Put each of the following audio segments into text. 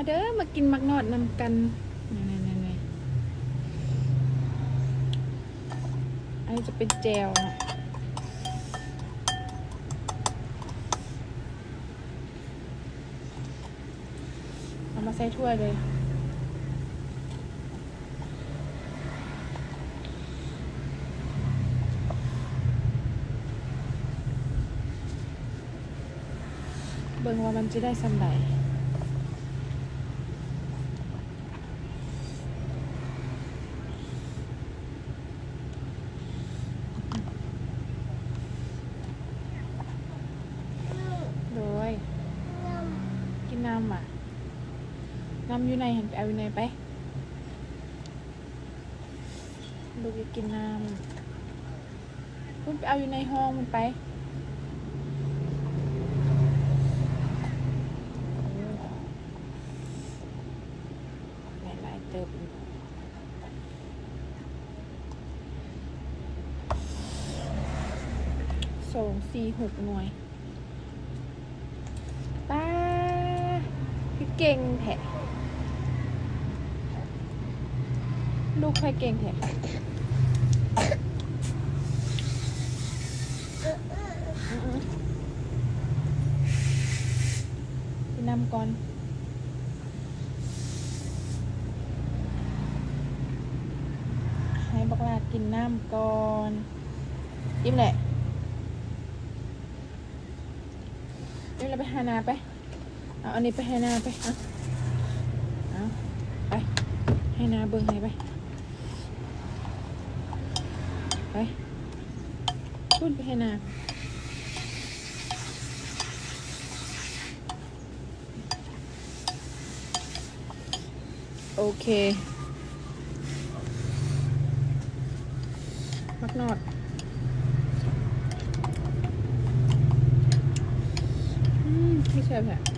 มาเด้อมากินมักนอดนำกันนี่นี่นี่อันนี้จะเป็นแจวเนาะเอามาใส่ถ้วยเลยเบิ่งว่ามันจะได้สำไหนโดย กินน้ำอะ น้ำอยู่ในเห็นไปเอาอยู่ในไป ลูกจะกินน้ำคุณไปเอาอยู่ในห้องมันไปหลายๆเติบสองสี่หกหน่วยป้าพี่เก่งแท้ ลูกใครเก่งแท้อื้อๆพี่นำก่อนให้บักลาดกินน้ำก่อนยิ้มแหละเดี๋ยวเราไปหานาไป เอาอันนี้ไปให้นาไป เอาเอาไปให้นาเบิ่งให้ไป ไปพูดไปให้นาโอเค มักนอดอืมไม่ใช่แผล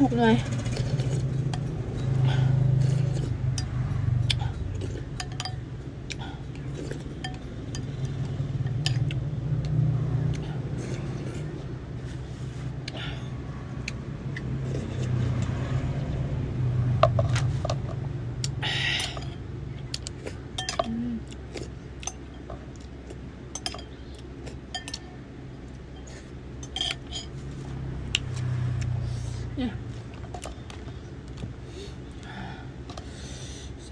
หกหน่อย ส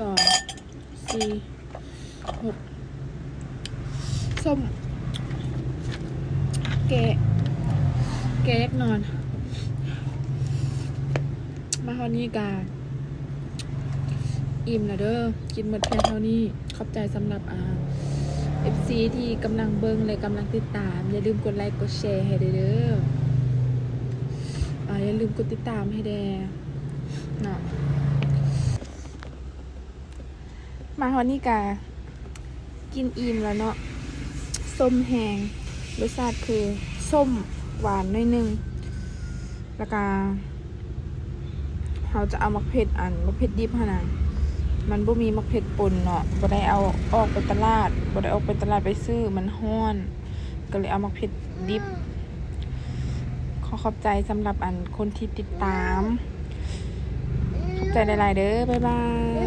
องสี่หกส้มแกะแกะยักนอน มาเท่านี้กาอิ่มแล้วเด้อกินหมดแค่เท่านี้ขอบใจสำหรับอ่า FC ที่กำลังเบิ้งและกำลังติดตาม อย่าลืมกดไลค์กดแชร์ให้เด้อ อย่าลืมกดติดตามให้แดเนาะมาฮอนนี่กา กินอิ่มแล้วเนาะส้มแหงรสชาติคือ ส้มหวานหน่อยนึง แล้วก็เราจะเอามักเผ็ดอันมักเผ็ดดิบขนาดมันบ่มีมักเผ็ดป่นเนาะบ่ได้เอาออกไปตลาดบ่ได้ออกไปตลาดไปซื้อมันห้อน ก็เลยเอามักเผ็ดดิบ ขอขอบใจสำหรับอันคนที่ติดตาม ขอบใจหลายๆเด้อ บ๊ายบาย